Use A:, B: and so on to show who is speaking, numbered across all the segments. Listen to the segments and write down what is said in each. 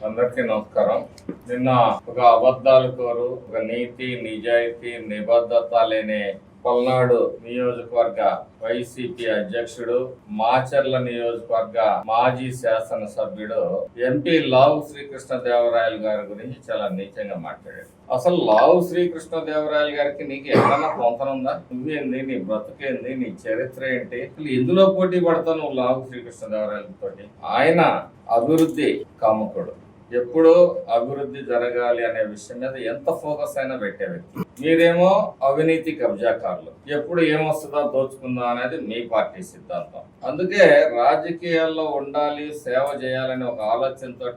A: అందరికీ నమస్కారం. నిన్న ఒక అబద్ధాలు కోరు ఒక నీతి నిజాయితీ నిబద్ధత లేని పల్నాడు నియోజకవర్గ వైసీపీ అధ్యక్షుడు మాచర్ల నియోజకవర్గ మాజీ శాసన సభ్యుడు ఎంపీ లావు శ్రీకృష్ణదేవరాయలు గారి గురించి చాలా నీచంగా మాట్లాడాడు అసలు లావు శ్రీకృష్ణదేవరాయలు గారికి నీకు ఎక్కడన్నా పొంతన ఉందా నువ్వేంది? నీ బ్రతుకేంది? నీ చరిత్ర ఏంటి? అసలు ఎందులో పోటీ పడతావు నువ్వు లావు శ్రీకృష్ణదేవరాయలతో ఆయన అభివృద్ధి కాముకుడు. ఎప్పుడు అభివృద్ధి జరగాలి అనే విషయం మీద ఎంత ఫోకస్ అయినా పెట్టే వ్యక్తి. మీరేమో అవినీతి కబ్జాకారులు. ఎప్పుడు ఏమొస్తుందో దోచుకుందా అనేది మీ పార్టీ సిద్ధాంతం. అందుకే రాజకీయాల్లో ఉండాలి సేవ చేయాలనే ఒక ఆలోచనతో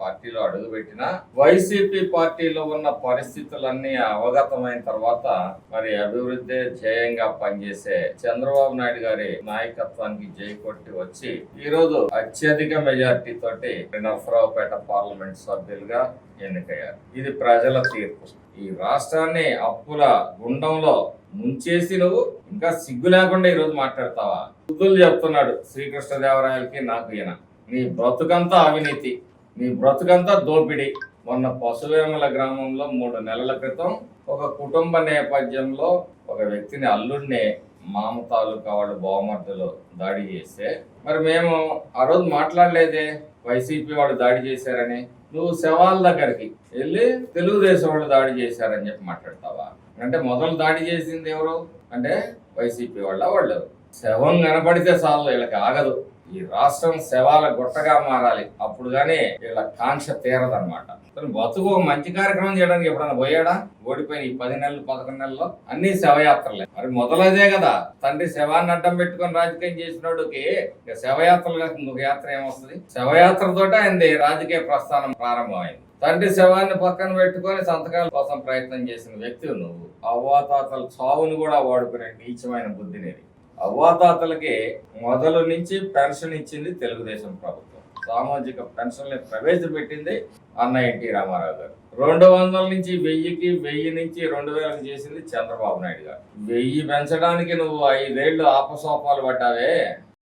A: పార్టీలో అడుగుపెట్టిన వైసీపీ పార్టీలో ఉన్న పరిస్థితులన్నీ అవగతమైన తర్వాత మరి అభివృద్ధి ధ్యేయంగా పనిచేసే చంద్రబాబు నాయుడు గారి నాయకత్వానికి జై కొట్టి వచ్చి ఈరోజు అత్యధిక మెజార్టీ తోటి నరసరావుపేట పార్లమెంట్ సభ్యులుగా ఎన్నికయ్యారు. ఇది ప్రజల తీర్పు. ఈ రాష్ట్రాన్ని అప్పుల గుండంలో ముంచేసి నువ్వు ఇంకా సిగ్గు లేకుండా ఈరోజు మాట్లాడతావా? బుద్ధులు చెప్తున్నాడు శ్రీకృష్ణదేవరాయలకి నాకు ఈయన. నీ బ్రతుకంతా అవినీతి నీ బ్రతుకంతా దోపిడీ. మొన్న పశువేమల గ్రామంలో మూడు నెలల క్రితం ఒక కుటుంబ నేపథ్యంలో ఒక వ్యక్తిని అల్లుడిని మామ తాలూకా వాళ్ళు బహుమతులు దాడి చేస్తే మరి మేము ఆ రోజు మాట్లాడలేదే వైసీపీ వాళ్ళు దాడి చేశారని? నువ్వు శవాల దగ్గరికి వెళ్ళి తెలుగుదేశం వాళ్ళు దాడి చేశారని చెప్పి మాట్లాడతావా? అంటే మొదలు దాడి చేసింది ఎవరు? అంటే వైసీపీ వాళ్ళ వాళ్ళు. శవం కనపడితే చాలు వీళ్ళకి ఆగదు. ఈ రాష్ట్రం శవాల గుట్టగా మారాలి. అప్పుడు గానీ వీళ్ళ కాంక్ష తీరదన్నమాట. అతను బతుకు మంచి కార్యక్రమం చేయడానికి ఎప్పుడైనా పోయాడా? ఓడిపోయిన ఈ పది నెలలు పదకొండు నెలల్లో అన్ని శవయాత్రలే. మరి మొదలదే కదా. తండ్రి శవాన్ని అడ్డం పెట్టుకొని రాజకీయం చేసినోడికి ఇక శవయాత్రలు కాక ఇంకొక యాత్ర ఏమొస్తుంది? శవయాత్రతోటే ఆయనది రాజకీయ ప్రస్థానం ప్రారంభమైంది. తండ్రి శవాన్ని పక్కన పెట్టుకొని సంతకాల కోసం ప్రయత్నం చేసిన వ్యక్తి నువ్వు. అవ్వాతాతల చావును కూడా వాడుకునే నీచమైన బుద్ధి నీది. అవ్వాతాతలకి మొదలు నుంచి పెన్షన్ ఇచ్చింది తెలుగుదేశం ప్రభుత్వం. సామాజిక పెన్షన్లు ప్రవేశపెట్టింది అన్న ఎన్టీ రామారావు గారు. రెండు వందల నుంచి వెయ్యికి వెయ్యి నుంచి రెండు వేలకు చేసింది చంద్రబాబు నాయుడు గారు. వెయ్యి పెంచడానికి నువ్వు ఐదేళ్ళు ఆపసోపాలు పడ్డావే.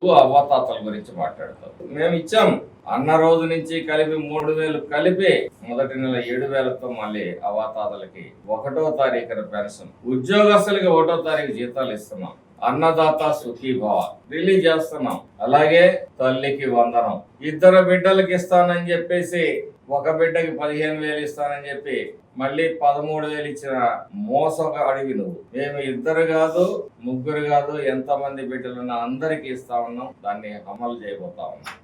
A: నువ్వు అవ్వాతాతల గురించి మాట్లాడతావు. మేము ఇచ్చాం. అన్న రోజు నుంచి కలిపి మూడు వేలు కలిపి మొదటి నెల ఏడు వేలతో మళ్ళీ అవాతాతలకి ఒకటో తారీఖున పెన్షన్. ఉద్యోగస్తులకి ఒకటో తారీఖు జీతాలు ఇస్తున్నాం. అన్నదాత సుఖీభావ రిలీజ్ చేస్తున్నాం. అలాగే తల్లికి వందనం. ఇద్దరు బిడ్డలకి ఇస్తానని చెప్పేసి ఒక బిడ్డకి పదిహేను వేలు ఇస్తానని చెప్పి మళ్ళీ పదమూడు వేలు ఇచ్చిన మోసగా అడిగి నువ్వు. మేము ఇద్దరు కాదు ముగ్గురు కాదు ఎంతమంది బిడ్డలున్నా అందరికి ఇస్తా ఉన్నాం. దాన్ని అమలు చేయబోతా ఉన్నాం.